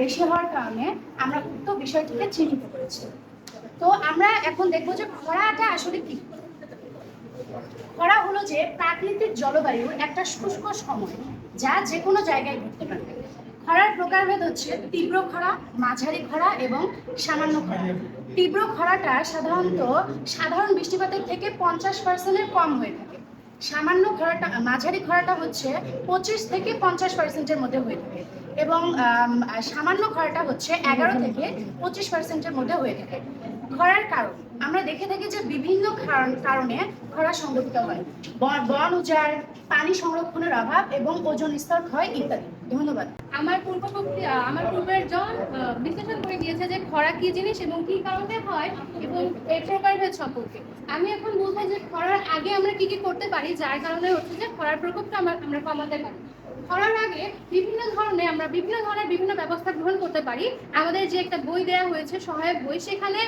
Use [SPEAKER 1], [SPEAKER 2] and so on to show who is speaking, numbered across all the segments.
[SPEAKER 1] বেশি হওয়ার কারণে আমরা উক্ত বিষয়টিকে চিহ্নিত করেছি। তো আমরা এখন দেখব যে খরাটা আসলে কি। খরা হলো যে প্রাকৃতিক জলবায়ুর একটা শুষ্ক সময় যা যে কোনো জায়গায় ঘটতে পারে। খরার প্রকারভেদ হচ্ছে তীব্র খরা, মাঝারি খরা এবং সামান্য খরা। তীব্র খরাটা সাধারণত সাধারণ বৃষ্টিপাতের থেকে পঞ্চাশ পার্সেন্টের কম হয়ে থাকে। সামান্য খরাটা, মাঝারি খরাটা হচ্ছে পঁচিশ থেকে পঞ্চাশ পার্সেন্টের মধ্যে হয়ে থাকে। এবং সামান্য খরাটা হচ্ছে এগারো থেকে পঁচিশ পার্সেন্টের মধ্যে হয়ে থাকে। খরার কারণ আমরা দেখে থাকি যে বিভিন্ন কারণে খরা সংঘটিত হয়। বন- উজাড় পানি সংরক্ষণের অভাব এবং ওজন স্তর ক্ষয় ইত্যাদি। ধন্যবাদ।
[SPEAKER 2] আমার আহ, আমার পূর্বের জন বিশ্লেষণ করে দিয়েছে যে খরা কি জিনিস এবং কি কারণে হয় এবং এর প্রকারভেদ সম্পর্কে। আমি এখন বলব যে খরার আগে আমরা কি কি করতে পারি যার কারণে হচ্ছে যে খরার প্রকোপটা আমরা কমাতে পারি। খরার আগে বিভিন্ন ধরনের, আমরা বিভিন্ন ধরনের বিভিন্ন ব্যবস্থা গ্রহণ করতে পারি। আমাদের যে একটা বই দেওয়া হয়েছে, সহায়ক বই, সেখানে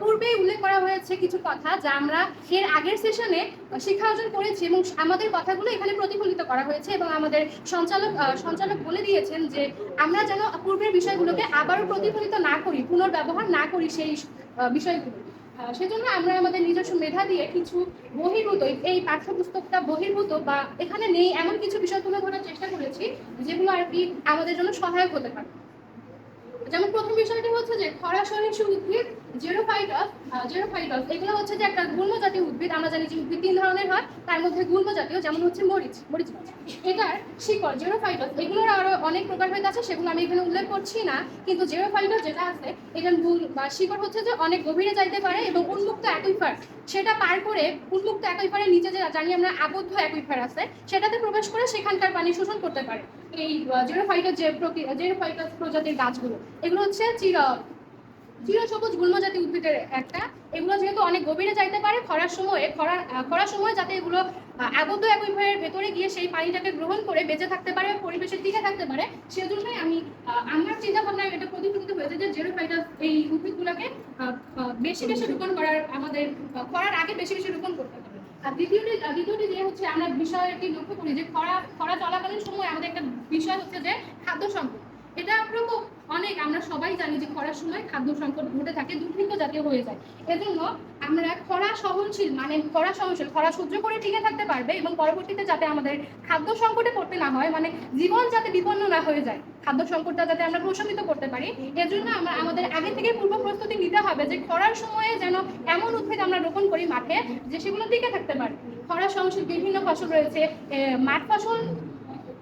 [SPEAKER 2] পূর্বেই উল্লেখ করা হয়েছে কিছু কথা যা আমরা এর আগের সেশনে শিক্ষা অর্জন করেছি এবং আমাদের কথাগুলো এখানে প্রতিফলিত করা হয়েছে এবং আমাদের সঞ্চালক সঞ্চালক বলে দিয়েছেন যে, আমরা যেন পূর্বের বিষয়গুলোকে আবারও প্রতিফলিত না করি, পুনর্ব্যবহার না করি সেই বিষয়গুলো। সেজন্য আমরা আমাদের নিজস্ব মেধা দিয়ে কিছু বহির্ভূত, এই- পাঠ্যপুস্তকটা বহির্ভূত বা এখানে নেই এমন কিছু বিষয় তুলে ধরার চেষ্টা করেছি যেগুলো আর কি আমাদের জন্য সহায়ক হতে পারে। যেমন প্রথম বিষয়টি হচ্ছে যে খরা সহিংস উদ্ভিদ জেরোফাইটাস জেরোফাইটাস এগুলো হচ্ছে যে একটা গুল্ম জাতীয় উদ্ভিদ, আমরা জানি যে উদ্ভিদ তিন ধরনের হয়, তার মধ্যে গুল্ম জাতীয় যেমন হচ্ছে মরিচ মরিচ গাছ এটার শিকড় জেরোফাইটাস এগুলোর আরও অনেক প্রকারভেদ আছে সেগুলো আমি এখানে উল্লেখ করছি না, কিন্তু জেরোফাইটাস যেটা আছে, এটার মূল বা শিকড় হচ্ছে যে অনেক গভীরে যাইতে পারে এবং উন্মুক্ত অ্যাকুইফার, সেটা পার করে উন্মুক্ত অ্যাকুইফারের নিচে যে, জানি আমরা আবদ্ধ অ্যাকুইফার আছে, সেটাতে প্রবেশ করে সেখানকার পানি শোষণ করতে পারে। এই জেরোফাইটাস যে জেরোফাইটাস প্রজাতির গাছগুলো, এগুলো হচ্ছে চির চিরসবুজ গুল্মজাতি উদ্ভিদের একটা। এগুলো যেহেতু অনেক গভীরে যাইতে পারে, খরার সময়ে, খরা খরার সময় যাতে এগুলো আবদ্ধ অ্যাকুইফারের ভেতরে গিয়ে সেই পানিটাকে গ্রহণ করে বেঁচে থাকতে পারে, পরিবেশের দিকে থাকতে পারে, সেজন্যই আমি আমার চিন্তা ভাবনায় এটা প্রতিফলিত হয়েছে যে জেরোফাইটাস এই উদ্ভিদগুলোকে বেশি বেশি রোপণ করার আমাদের খরার আগে বেশি বেশি রোপণ করতে হবে। আর দ্বিতীয়টি দ্বিতীয়টি যে হচ্ছে আমরা বিষয়টি লক্ষ্য করি যে খরা খরা চলাকালীন সময় আমাদের একটা বিষয় হচ্ছে যে খাদ্য সংকট এটা প্রকোপ অনেক, আমরা সবাই জানি যে খরার সময় খাদ্য সংকট ঘটে থাকে, দুর্ভিক্ষ জাতীয় হয়ে যায়। এজন্য আমরা খরা সহনশীল মানে খরা সহনশীল, খরা সহ্য করে টিকে থাকতে পারবে এবং পরবর্তীতে যাতে আমাদের খাদ্য সংকটে পড়তে না হয় মানে জীবন যাতে বিপন্ন না হয়ে যায়, খাদ্য সংকটটা যাতে আমরা প্রশমিত করতে পারি। এজন্য আমরা, আমাদের আগে থেকে পূর্ব প্রস্তুতি নিতে হবে যে খরার সময়ে যেন এমন উদ্ভিদ আমরা রোপণ করি মাঠে যে সেগুলো টিকে থাকতে পারে। খরা সহনশীল বিভিন্ন ফসল রয়েছে মাঠ ফসল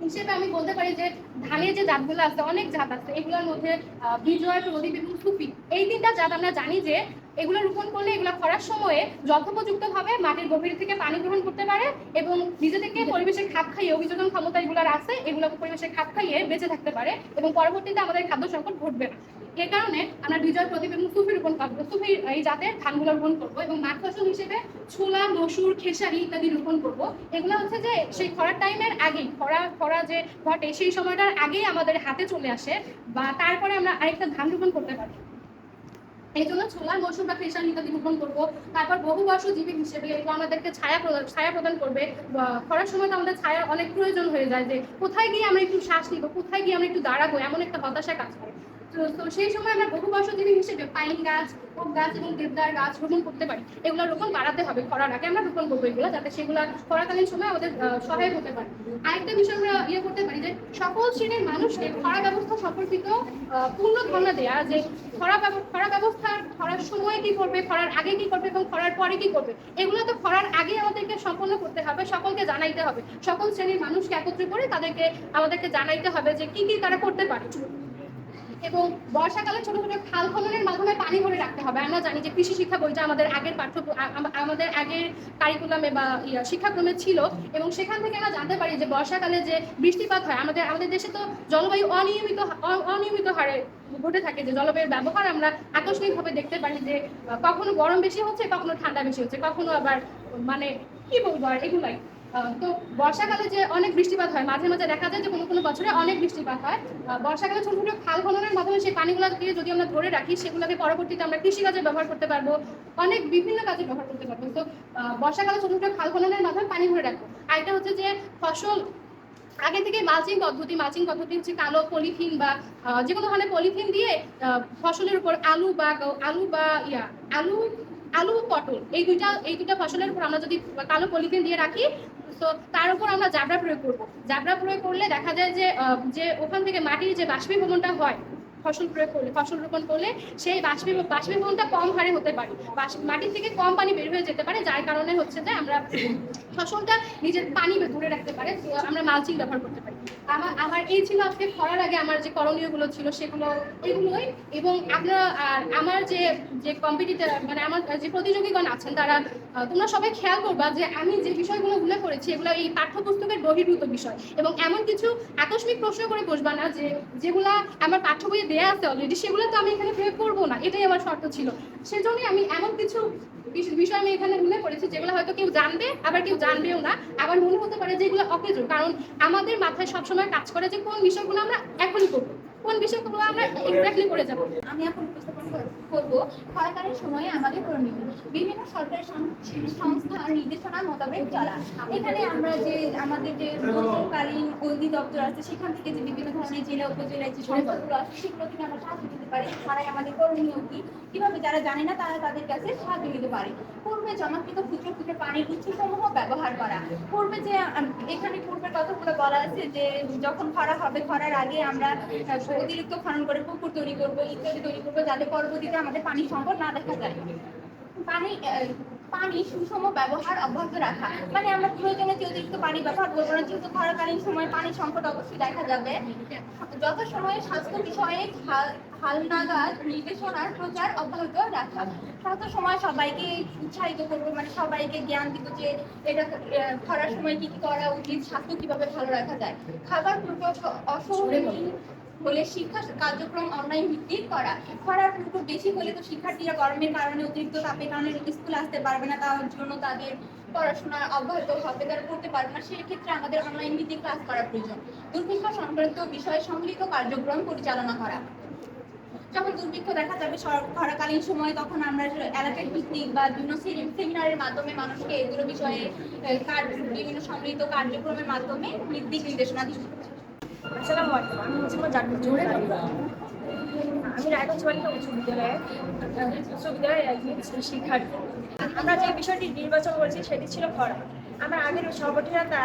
[SPEAKER 2] হিসেবে আমি বলতে পারি যে ধানের যে জাতগুলো আছে, অনেক জাত আছে, এগুলোর মধ্যে বিজয় প্রদীপ এবং সুফি, এই তিনটা জাত আমরা জানি যে এগুলো রোপণ করলে এগুলো খরার সময়ে যথোপযুক্ত ভাবে মাটির গভীর থেকে পানি গ্রহণ করতে পারে এবং নিজে থেকে পরিবেশের খাপ খাইয়ে অভিযোজন ক্ষমতা এগুলোর আছে এগুলো পরিবেশের খাপ খাইয়ে বেঁচে থাকতে পারে এবং পরবর্তীতে আমাদের খাদ্য সংকট ঘটবে না। এ কারণে আমরা বিজয় প্রদীপ এবং সুফি রোপণ করব, সুফি এই জাতের ধানগুলো রোপণ করব এবং মাঠ ফসল হিসেবে ছোলা, মসুর, খেসারি ইত্যাদি রোপণ করব। এগুলো হচ্ছে যে সেই খরার টাইমের আগেই, খরা খরা যে ঘটে সেই সময়টার আগেই আমাদের হাতে চলে আসে বা তারপরে আমরা আরেকটা ধান রোপণ করতে পারি এই জন্য ছোলা মসুর বা খেসারি ইত্যাদি রোপণ করব। তারপর বহুবর্ষ জীবী হিসেবে এগুলো আমাদেরকে ছায়া প্রদান ছায়া প্রদান করবে। খরার সময় তো আমাদের ছায়ার অনেক প্রয়োজন হয়ে যায় যে কোথায় গিয়ে আমরা একটু শ্বাস নিব, কোথায় গিয়ে আমরা একটু দাঁড়াবো, এমন একটা হতাশা কাজ করে। তো সেই সময় আমরা বহু বর্ষজীবী হিসেবে পাইন গাছ, ওক গাছ এবং দেবদার গাছ রোপণ করতে পারি। এগুলো রোপণ বাড়াতে হবে খরার আগে আমরা রোপণ করব এগুলো যাতে সেগুলো খরাকালীন সময় আমাদের সহায়ক হতে পারে। আরেকটা বিষয় আমরা ইয়ে করতে পারি যে সকল শ্রেণির মানুষকে খরা ব্যবস্থা সম্পর্কিত পূর্ণ ধারণা দেয়া যে খরা খরা ব্যবস্থার খরার সময় কি করবে খরার আগে কি করবে এবং খরার পরে কি করবে, এগুলো তো খরার আগে আমাদেরকে সম্পন্ন করতে হবে, সকলকে জানাইতে হবে। সকল শ্রেণির মানুষকে একত্রিত করে তাদেরকে, আমাদেরকে জানাইতে হবে যে কি কি তারা করতে পারে। এবং বর্ষাকালে ছোট ছোট খাল খননের মাধ্যমে পানি ভরে রাখতে হবে। আমরা জানি যে কৃষি শিক্ষা বইটা আমাদের আগের পাঠ্য আমাদের আগের কারিকুলামে বা শিক্ষাক্রমে ছিল এবং সেখান থেকে আমরা জানতে পারি যে বর্ষাকালে যে বৃষ্টিপাত হয়, আমাদের আমাদের দেশে তো জলবায়ু অনিয়মিত অনিয়মিত হারে ঘটে থাকে যে জলবায়ুর ব্যবহার আমরা আকস্মিকভাবে দেখতে পারি যে কখনো গরম বেশি হচ্ছে, কখনো ঠান্ডা বেশি হচ্ছে, কখনো আবার মানে কি বলব আর এগুলাই। তো বর্ষাকালে যে অনেক বৃষ্টিপাত হয়, মাঝে মাঝে দেখা যায় যে কোনো কোনো বছরে অনেক বৃষ্টিপাত হয়। বর্ষাকালে ছোট ছোট খাল খননের মাধ্যমে সেই পানিগুলোকে যদি আমরা ধরে রাখি, সেগুলোকে পরবর্তীতে আমরা কৃষিকাজে ব্যবহার করতে পারব। অনেক বিভিন্ন কাজে ব্যবহার করতে পারব। তো বর্ষাকালে ছোট ছোট খাল খননের মাধ্যমে পানি ধরে রাখব। আর এটা হচ্ছে যে ফসল, আগে থেকে মালচিং পদ্ধতি মালচিং পদ্ধতি হচ্ছে কালো পলিথিন বা যে কোনো ধরনের পলিথিন দিয়ে ফসলের উপর আলু বা আলু বা ইয়া, আলু আলু, পটল, এই দুইটা এই দুইটা ফসলের উপর আমরা যদি কালো পলিথিন দিয়ে রাখি তো তার উপর আমরা জাবরা প্রয়োগ করব। জাবরা প্রয়োগ করলে দেখা যায় যে যে ওখান থেকে মাটির যে বাষ্পীভবনটা হয়, ফসল প্রয়োগ করলে, ফসল রোপণ করলে সেই বাষ্পী, বাষ্পীভবনটা কম হারে হতে পারে। মাটির থেকে কম পানি বের হয়ে যেতে পারে, যার কারণে হচ্ছে যে আমরা ফসলটা নিজের পানি ধরে রাখতে পারে আমরা মালচিং ব্যবহার করতে পারি। আমার আমার এই ছিল আজকে খরার আগে আমার যে করণীয়গুলো ছিল সেগুলো এগুলোই এবং আপনারা আর আমার যে যে কম্পিটিটার মানে আমার, যে প্রতিযোগীগণ আছেন, তারা তোমরা সবাই খেয়াল করবা যে আমি যে বিষয়গুলো উল্লেখ করেছি, এগুলো এই পাঠ্যপুস্তকের বহির্ভূত বিষয়। এবং এমন কিছু আকস্মিক প্রশ্ন করে বসবা না যে, যেগুলা আমার পাঠ্য বইয়ে দেওয়া আছে অলরেডি সেগুলো তো আমি এখানে প্রয়োগ করব না। এটাই আমার শর্ত ছিল। সেজন্যই আমি এমন কিছু বিষয় আমি এখানে মনে করেছি যেগুলো হয়তো কেউ জানবে, আবার কেউ জানবেও না। আবার মনে হতে পারে যেগুলো অকেজো, কারণ আমাদের মাথায় সবসময় কাজ করে যে কোন বিষয়গুলো আমরা এখনই করব, কোন বিষয়গুলো আমরা এক্স্যাক্টলি করে যাব।
[SPEAKER 3] আমি এখন উপস্থাপন করব। সরকারের সময়ে আমাদের করণীয় বিভিন্ন সরকারি সংস্থা নির্দেশনা মোতাবেক চলা। এখানে আমরা যে আমাদের যে মধ্যকালীন অধিদপ্তর আছে, সেখান থেকে যে বিভিন্ন ধরনের জেলা, উপজেলায় যে সংস্থাগুলো আছে, সেগুলো থেকে আমরা সাহায্য নিতে পারি। তারাই আমাদের করণীয় কি? কীভাবে যারা জানে না, তারা তাদের কাছে সাহায্য নিতে পারে। পূর্বে জমাকৃত ক্ষুদ্র ক্ষুদ্র পানির উৎসসমূহ ব্যবহার করা। পূর্বে যে এখানে পূর্বের কথাগুলো বলা আছে যে, যখন খরা হবে, খরার আগে আমরা অতিরিক্ত খনন করে পুকুর তৈরি করব, ইত্যাদি তৈরি করব, যাতে পরবর্তীতে আমাদের পানি সংকট না দেখা যায়। পানি পানি সুষম ব্যবহার অব্যাহত রাখা। মানে আমরা প্রয়োজনে অতিরিক্ত পানি ব্যবহার করব না, যেহেতু খরাকালীন সময় পানি সংকট অবশ্যই দেখা যাবে। যত সময়ে স্বাস্থ্য বিষয়ে হাল, হালনাগাদ নির্দেশনার প্রচার অব্যাহত রাখা। স্বাস্থ্য সময় সবাইকে উৎসাহিত করব মানে সবাইকে জ্ঞান দিব যে এটা খরার সময় কি কি করা উচিত, স্বাস্থ্য কীভাবে ভালো রাখা যায়। খাবার পূর্বক অসহনীয় হলে শিক্ষা কার্যক্রম অনলাইন ভিত্তিক করা। খরার প্রকোপ বেশি হলে তো শিক্ষার্থীরা গরমের কারণে অতিরিক্ত তাপের কারণে স্কুল আসতে পারবে না, তার জন্য তাদের পড়াশোনা অব্যাহত হবে, তারা পড়তে পারবে না। সেই ক্ষেত্রে আমাদের অনলাইন ভিত্তিক ক্লাস করা প্রয়োজন। দুর্ভিক্ষ সংক্রান্ত বিষয়ে সম্মিলিত কার্যক্রম পরিচালনা করা। যখন দুর্ভিক্ষ দেখা যাবে খরাকালীন সময়ে তখন আমরা এলাকার ভিত্তিক বা বিভিন্ন সেমি- সেমিনারের মাধ্যমে মানুষকে এগুলো বিষয়ে বিভিন্ন সম্মিলিত কার্যক্রমের মাধ্যমে দিক নির্দেশনা দিই।
[SPEAKER 4] আসসালামু আলাইকুম আমি আমার জাতীয় জোরে আমি রায়গঞ্জ বালিকা উচ্চ বিদ্যালয়ে একজন শিক্ষার্থী। আমরা যে বিষয়টি নির্বাচন করেছি সেটি ছিল খরা। আমার আগের সভাপতিরা তা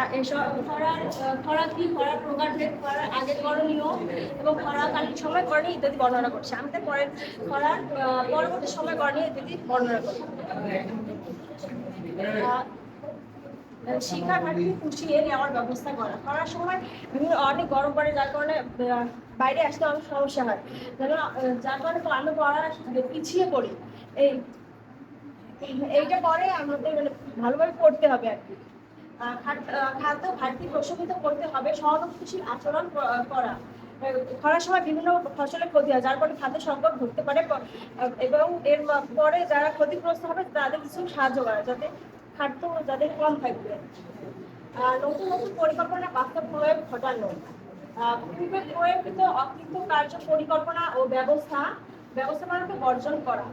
[SPEAKER 4] খরার খরা কি খরার প্রকারভেদ খরার আগের করণীয় এবং খরাকালীন সময় করণীয় ইত্যাদি বর্ণনা করছে। আমি তার পরে খরার পরবর্তী সময় করণীয় ইত্যাদি বর্ণনা করি আহ, শিক্ষা ঘাটতি পুষিয়ে নেওয়ার ব্যবস্থা করা। করার সময় অনেক গরম পড়ে, যার কারণে বাইরে আসতে অনেক সমস্যা হয়। যার কারণে আমরা পড়া পিছিয়ে পড়ি। এই, এইটা পরে আমাদের মানে ভালোভাবে পড়তে হবে আর কি। খাদ্য ঘাটতি প্রশমিত করতে হবে, সহানুভূতিশীল আচরণ করা। খরার সময় বিভিন্ন ফসলের ক্ষতি হয়, যার ফলে খাদ্য সংকট ঘটতে পারে। এবং এর পরে যারা ক্ষতিগ্রস্ত হবে, তাদের কিছু সাহায্য করা, যাতে খাদ্য যাদের কম থাকবে। নতুন নতুন পরিকল্পনা বাস্তব প্রয়োগ ঘটানো পূর্বে প্রয়োগিত অকৃত কার্য পরিকল্পনা ও ব্যবস্থা, ব্যবস্থাপনাকে বর্জন করা.